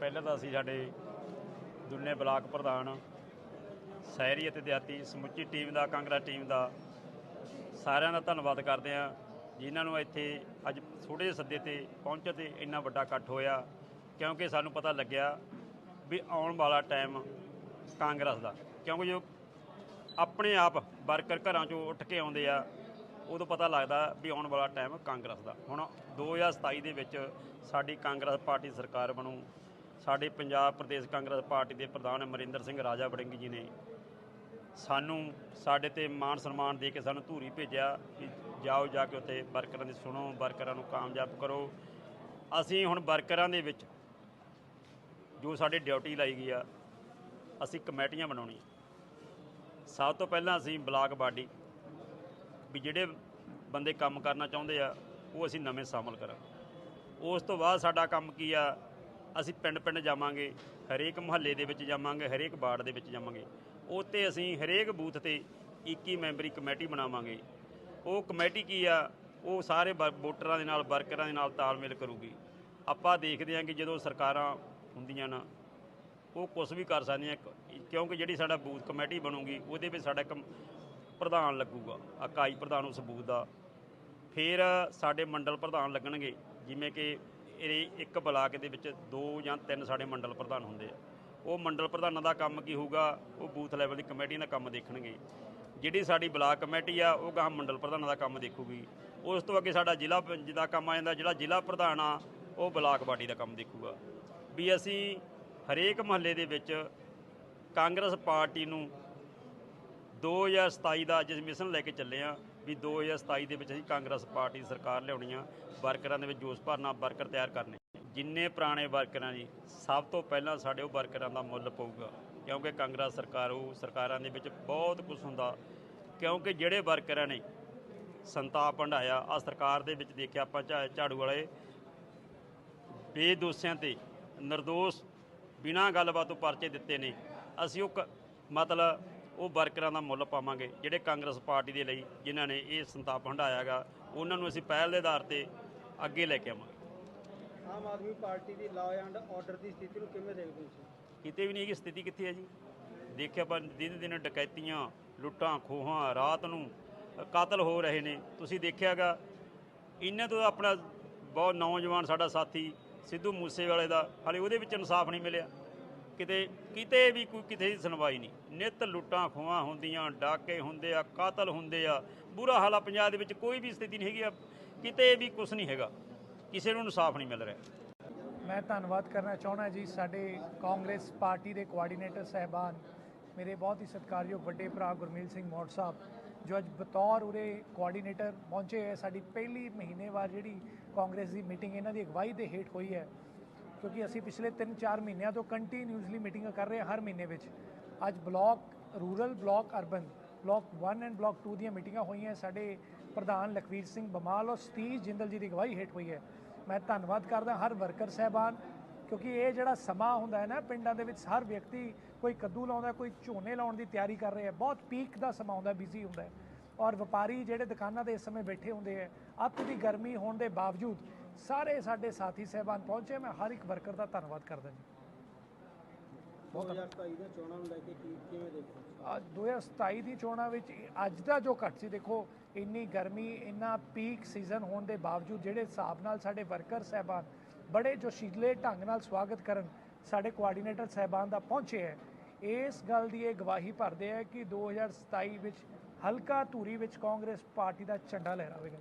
ਪਹਿਲਾਂ ਤਾਂ ਅਸੀਂ ਸਾਡੇ ਦੁੰਨੇ ਬਲਾਕ ਪ੍ਰਧਾਨ, ਸ਼ਹਿਰੀ ਅਤੇ ਦਿਹਾਤੀ ਸਮੁੱਚੀ ਟੀਮ ਦਾ, ਕਾਂਗਰਸ ਟੀਮ ਦਾ ਸਾਰਿਆਂ ਦਾ ਧੰਨਵਾਦ ਕਰਦੇ ਹਾਂ, ਜਿਨ੍ਹਾਂ ਨੂੰ ਇੱਥੇ ਅੱਜ ਥੋੜੇ ਜਿਹੇ ਸੱਦੇ ਤੇ ਪਹੁੰਚੇ ਤੇ ਇੰਨਾ ਵੱਡਾ ਇਕੱਠ ਹੋਇਆ, ਕਿਉਂਕਿ ਸਾਨੂੰ ਪਤਾ ਲੱਗਿਆ ਵੀ ਆਉਣ ਵਾਲਾ ਟਾਈਮ ਕਾਂਗਰਸ ਦਾ। ਕਿਉਂਕਿ ਜੋ ਆਪਣੇ ਆਪ ਵਰਕਰ ਘਰਾਂ ਚੋਂ ਉੱਠ ਕੇ ਆਉਂਦੇ ਆ, ਉਦੋਂ ਪਤਾ ਲੱਗਦਾ ਵੀ ਆਉਣ ਵਾਲਾ ਟਾਈਮ ਕਾਂਗਰਸ ਦਾ। ਹੁਣ 2027 ਦੇ ਵਿੱਚ ਸਾਡੀ ਕਾਂਗਰਸ ਪਾਰਟੀ ਸਰਕਾਰ ਬਣੂ ਸਾਡੇ ਪੰਜਾਬ ਪ੍ਰਦੇਸ਼ ਕਾਂਗਰਸ ਪਾਰਟੀ ਦੇ ਪ੍ਰਧਾਨ ਅਮਰਿੰਦਰ ਸਿੰਘ ਰਾਜਾ ਵੜਿੰਗ ਜੀ ਨੇ ਸਾਨੂੰ ਸਾਡੇ ਤੇ ਮਾਣ ਸਨਮਾਨ ਦੇ ਕੇ ਸਾਨੂੰ ਧੂਰੀ ਭੇਜਿਆ ਕਿ ਜਾਓ ਜਾ ਕੇ ਉੱਥੇ ਵਰਕਰਾਂ ਦੀ ਸੁਣੋ, ਵਰਕਰਾਂ ਨੂੰ ਕਾਮਯਾਬ ਕਰੋ। ਅਸੀਂ ਹੁਣ ਵਰਕਰਾਂ ਦੇ ਵਿੱਚ ਜੋ ਸਾਡੀ ਡਿਊਟੀ ਲਾਈ ਗਈ ਆ, ਅਸੀਂ ਕਮੇਟੀਆਂ ਬਣਾਉਣੀਆਂ। ਸਭ ਤੋਂ ਪਹਿਲਾਂ ਅਸੀਂ ਬਲਾਕ ਬਾਡੀ ਵੀ ਜਿਹੜੇ ਬੰਦੇ ਕੰਮ ਕਰਨਾ ਚਾਹੁੰਦੇ ਆ, ਉਹ ਅਸੀਂ ਨਵੇਂ ਸ਼ਾਮਲ ਕਰਾਂ ਉਸ ਤੋਂ ਬਾਅਦ ਸਾਡਾ ਕੰਮ ਕੀ ਆ ਅਸੀਂ ਪਿੰਡ ਪਿੰਡ ਜਾਵਾਂਗੇ, ਹਰੇਕ ਮੁਹੱਲੇ ਦੇ ਵਿੱਚ ਜਾਵਾਂਗੇ, ਹਰੇਕ ਵਾਰਡ ਦੇ ਵਿੱਚ ਜਾਵਾਂਗੇ। ਉੱਤੇ ਅਸੀਂ ਹਰੇਕ ਬੂਥ ਤੇ 21 ਮੈਂਬਰੀ ਕਮੇਟੀ ਬਣਾਵਾਂਗੇ। ਉਹ ਕਮੇਟੀ ਕੀ ਆ? ਉਹ ਸਾਰੇ ਵਰ- ਵੋਟਰਾਂ ਦੇ ਨਾਲ, ਵਰਕਰਾਂ ਦੇ ਨਾਲ ਤਾਲਮੇਲ ਕਰੂਗੀ। ਆਪਾਂ ਦੇਖਦੇ ਹਾਂ ਕਿ ਜਦੋਂ ਸਰਕਾਰਾਂ ਹੁੰਦੀਆਂ ਨਾ, ਉਹ ਕੁਝ ਵੀ ਕਰ ਸਕਦੀਆਂ ਕਿਉਂਕਿ ਜਿਹੜੀ ਸਾਡਾ ਬੂਥ ਕਮੇਟੀ ਬਣੂਗੀ, ਉਹਦੇ ਵਿੱਚ ਸਾਡਾ ਇੱਕ ਪ੍ਰਧਾਨ ਲੱਗੂਗਾ, ਇਕਾਈ ਪ੍ਰਧਾਨ ਉਸ ਬੂਥ ਦਾ। ਫਿਰ ਸਾਡੇ ਮੰਡਲ ਪ੍ਰਧਾਨ ਲੱਗਣਗੇ, ਜਿਵੇਂ ਕਿ ਇਹ ਇੱਕ ਬਲਾਕ ਦੇ ਵਿੱਚ ਦੋ ਜਾਂ ਤਿੰਨ ਸਾਡੇ ਮੰਡਲ ਪ੍ਰਧਾਨ ਹੁੰਦੇ ਆ। ਉਹ ਮੰਡਲ ਪ੍ਰਧਾਨਾਂ ਦਾ ਕੰਮ ਕੀ ਹੋਊਗਾ? ਉਹ ਬੂਥ ਲੈਵਲ ਦੀ ਕਮੇਟੀ ਦਾ ਕੰਮ ਦੇਖਣਗੇ। ਜਿਹੜੀ ਸਾਡੀ ਬਲਾਕ ਕਮੇਟੀ ਆ, ਉਹ ਗਾਂ ਮੰਡਲ ਪ੍ਰਧਾਨਾਂ ਦਾ ਕੰਮ ਦੇਖੂਗੀ। ਉਸ ਤੋਂ ਅੱਗੇ ਸਾਡਾ ਜ਼ਿਲ੍ਹਾ ਪ- ਜਿਹਦਾ ਕੰਮ ਆ ਜਾਂਦਾ, ਜਿਹੜਾ ਜ਼ਿਲ੍ਹਾ ਪ੍ਰਧਾਨ ਆ, ਉਹ ਬਲਾਕ ਬਾਡੀ ਦਾ ਕੰਮ ਦੇਖੂਗਾ। ਵੀ ਅਸੀਂ ਹਰੇਕ ਮਹੱਲੇ ਦੇ ਵਿੱਚ ਕਾਂਗਰਸ ਪਾਰਟੀ ਨੂੰ 2027 ਦਾ ਅੱਜ ਮਿਸ਼ਨ ਲੈ ਕੇ ਚੱਲੇ ਆ ਵੀ 2027 ਦੇ ਵਿੱਚ ਅਸੀਂ ਕਾਂਗਰਸ ਪਾਰਟੀ ਸਰਕਾਰ ਲਿਆਉਣੀ ਆ, ਵਰਕਰਾਂ ਦੇ ਵਿੱਚ ਜੋਸ਼ ਭਰਨਾ, ਵਰਕਰ ਤਿਆਰ ਕਰਨੇ। ਜਿੰਨੇ ਪੁਰਾਣੇ ਵਰਕਰਾਂ ਜੀ, ਸਭ ਤੋਂ ਪਹਿਲਾਂ ਸਾਡੇ ਉਹ ਵਰਕਰਾਂ ਦਾ ਮੁੱਲ ਪਊਗਾ, ਕਿਉਂਕਿ ਕਾਂਗਰਸ ਸਰਕਾਰ ਉਹ ਸਰਕਾਰਾਂ ਦੇ ਵਿੱਚ ਬਹੁਤ ਕੁਝ ਹੁੰਦਾ। ਕਿਉਂਕਿ ਜਿਹੜੇ ਵਰਕਰਾਂ ਨੇ ਸੰਤਾਪ ਹੰਢਾਇਆ ਆ ਸਰਕਾਰ ਦੇ ਵਿੱਚ ਦੇਖਿਆ ਆਪਾਂ ਝਾ- ਝਾੜੂ ਵਾਲੇ, ਬੇਦੋਸ਼ਿਆਂ ਤੇ નિર્ਦੋਸ਼ ਬਿਨਾਂ ਗੱਲਬਾਤ ਤੋਂ ਪਰਚੇ ਦਿੱਤੇ ਨੇ। ਅਸੀਂ ਉਹ ਕ- ਮਤਲਬ ਉਹ ਵਰਕਰਾਂ ਦਾ ਮੁੱਲ ਪਾਵਾਂਗੇ ਜਿਹੜੇ ਕਾਂਗਰਸ ਪਾਰਟੀ ਦੇ ਲਈ ਜਿਨ੍ਹਾਂ ਨੇ ਇਹ ਸੰਤਾਪ ਹੰਢਾਇਆਗਾ ਉਹਨਾਂ ਨੂੰ ਅਸੀਂ ਪਹਿਲ ਦੇ ਆਧਾਰ ਤੇ ਅੱਗੇ ਲੈ ਕੇ ਆਵਾਂਗੇ। ਆਮ ਆਦਮੀ ਪਾਰਟੀ ਦੀ ਲਾਅ ਐਂਡ ਆਰਡਰ ਦੀ ਸਥਿਤੀ ਨੂੰ ਕਿਵੇਂ ਦੇਖਦੇ ਹੋ ਤੁਸੀਂ? ਕਿਤੇ ਵੀ ਨਹੀਂ ਹੈਗੀ ਸਥਿਤੀ ਕਿੱਥੇ ਹੈ ਜੀ? ਦੇਖਿਆ ਪਰ ਦਿਨ ਦਿਨ ਡਕੈਤੀਆਂ ਲੁੱਟਾਂ ਖੋਹਾਂ ਰਾਤ ਨੂੰ ਕਾਤਲ ਹੋ ਰਹੇ ਨੇ। ਤੁਸੀਂ ਦੇਖਿਆਗਾ ਇਹਨਾਂ ਤੋਂ ਆਪਣਾ ਬਹੁਤ ਨੌਜਵਾਨ ਸਾਡਾ ਸਾਥੀ ਸਿੱਧੂ ਮੂਸੇਵਾਲੇ ਦਾ ਹਾਲੇ ਉਹਦੇ ਵਿੱਚ ਇਨਸਾਫ ਨਹੀਂ ਮਿਲਿਆ। ਕਿਤੇ ਕਿਤੇ ਵੀ ਕੋਈ ਕਿਤੇ ਦੀ ਸੁਣਵਾਈ ਨਹੀਂ। ਨਿਤ ਲੁੱਟਾਂ ਖੋਹਾਂ ਹੁੰਦੀਆਂ, ਡਾਕੇ ਹੁੰਦੇ ਆ, ਕਾਤਲ ਹੁੰਦੇ ਆ। ਬੁਰਾ ਹਾਲ ਆ ਪੰਜਾਬ ਦੇ ਵਿੱਚ ਕੋਈ ਵੀ ਸਥਿਤੀ ਨਹੀਂ ਹੈਗੀ, ਆ ਕਿਤੇ ਵੀ ਕੁਝ ਨਹੀਂ ਹੈਗਾ। ਕਿਸੇ ਨੂੰ ਇਨਸਾਫ ਨਹੀਂ ਮਿਲ ਰਿਹਾ। ਮੈਂ ਧੰਨਵਾਦ ਕਰਨਾ ਚਾਹੁੰਦਾ ਜੀ, ਸਾਡੇ ਕਾਂਗਰਸ ਪਾਰਟੀ ਦੇ ਕੋਆਰਡੀਨੇਟਰ ਸਹਿਬਾਨ, ਮੇਰੇ ਬਹੁਤ ਹੀ ਸਤਿਕਾਰਯੋਗ ਵੱਡੇ ਭਰਾ ਗੁਰਮੀਲ ਸਿੰਘ ਮੋੜ ਸਾਹਿਬ, ਜੋ ਅੱਜ ਬਤੌਰ ਉਰੇ ਕੋਆਰਡੀਨੇਟਰ ਪਹੁੰਚੇ ਹੈ। ਸਾਡੀ ਪਹਿਲੀ ਮਹੀਨੇਵਾਰ ਜਿਹੜੀ ਕਾਂਗਰਸ ਦੀ ਮੀਟਿੰਗ, ਇਹਨਾਂ ਦੀ ਅਗਵਾਈ ਦੇ ਹੇਠ ਹੋਈ ਹੈ। ਕਿਉਂਕਿ ਅਸੀਂ ਪਿਛਲੇ 3-4 ਮਹੀਨਿਆਂ ਤੋਂ ਕੰਟੀਨਿਊਸਲੀ ਮੀਟਿੰਗਾਂ ਕਰ ਰਹੇ ਹਾਂ ਹਰ ਮਹੀਨੇ ਵਿੱਚ। ਅੱਜ block rural block urban block 1 and block 2 ਦੀਆਂ ਮੀਟਿੰਗਾਂ ਹੋਈਆਂ ਸਾਡੇ ਪ੍ਰਧਾਨ ਲਖਵੀਰ ਸਿੰਘ ਬਮਾਲ ਔਰ ਸਤੀਸ਼ ਜਿੰਦਲ ਜੀ ਦੀ ਅਗਵਾਈ ਹੇਠ ਹੋਈ ਹੈ। ਮੈਂ ਧੰਨਵਾਦ ਕਰਦਾ ਹਰ ਵਰਕਰ ਸਹਿਬਾਨ, ਕਿਉਂਕਿ ਇਹ ਜਿਹੜਾ ਸਮਾਂ ਹੁੰਦਾ ਹੈ ਨਾ, ਪਿੰਡਾਂ ਦੇ ਵਿੱਚ ਹਰ ਵਿਅਕਤੀ ਕੋਈ ਕੱਦੂ ਲਾਉਂਦਾ, ਕੋਈ ਝੋਨੇ ਲਾਉਣ ਦੀ ਤਿਆਰੀ ਕਰ ਰਿਹਾ ਬਹੁਤ ਪੀਕ ਦਾ ਸਮਾਂ ਹੁੰਦਾ ਬਿਜ਼ੀ ਹੁੰਦਾ ਔਰ ਵਪਾਰੀ ਜਿਹੜੇ ਦੁਕਾਨਾਂ ਤੇ ਇਸ ਸਮੇਂ ਬੈਠੇ ਹੁੰਦੇ ਹੈ, ਅੱਤ ਦੀ ਗਰਮੀ ਹੋਣ ਦੇ ਬਾਵਜੂਦ ਸਾਰੇ ਸਾਡੇ ਸਾਥੀ ਸਹਿਬਾਨ ਪਹੁੰਚੇ ਮੈਂ ਹਰ ਇੱਕ ਵਰਕਰ ਦਾ ਧੰਨਵਾਦ ਕਰਦਾ ਜੀ। 2027 ਦੀਆਂ ਚੋਣਾਂ ਨੂੰ ਲੈ ਕੇ ਕੀ ਕਿਵੇਂ ਦੇਖਦੇ ਹੋ? ਅੱਜ 2027 ਦੀ ਚੋਣਾਂ ਵਿੱਚ ਅੱਜ ਦਾ ਜੋ ਘੱਟ ਸੀ ਦੇਖੋ ਇੰਨੀ ਗਰਮੀ ਇੰਨਾ ਪੀਕ ਸੀਜ਼ਨ ਹੋਣ ਦੇ ਬਾਵਜੂਦ ਜਿਹੜੇ ਹਿਸਾਬ ਨਾਲ ਸਾਡੇ ਵਰਕਰ ਸਹਿਬਾਨ ਬੜੇ ਜੋਸ਼ੀਲੇ ਢੰਗ ਨਾਲ ਸਵਾਗਤ ਕਰਨ ਸਾਡੇ ਕੋਆਰਡੀਨੇਟਰ ਸਹਿਬਾਨ ਦਾ ਪਹੁੰਚੇ ਹੈ ਇਸ ਗੱਲ ਦੀ ਇਹ ਗਵਾਹੀ ਭਰਦੇ ਹੈ ਕਿ 2027 ਵਿੱਚ ਹਲਕਾ ਧੂਰੀ ਵਿੱਚ ਕਾਂਗਰਸ ਪਾਰਟੀ ਦਾ ਝੰਡਾ ਲਹਿਰਾਵੇਗਾ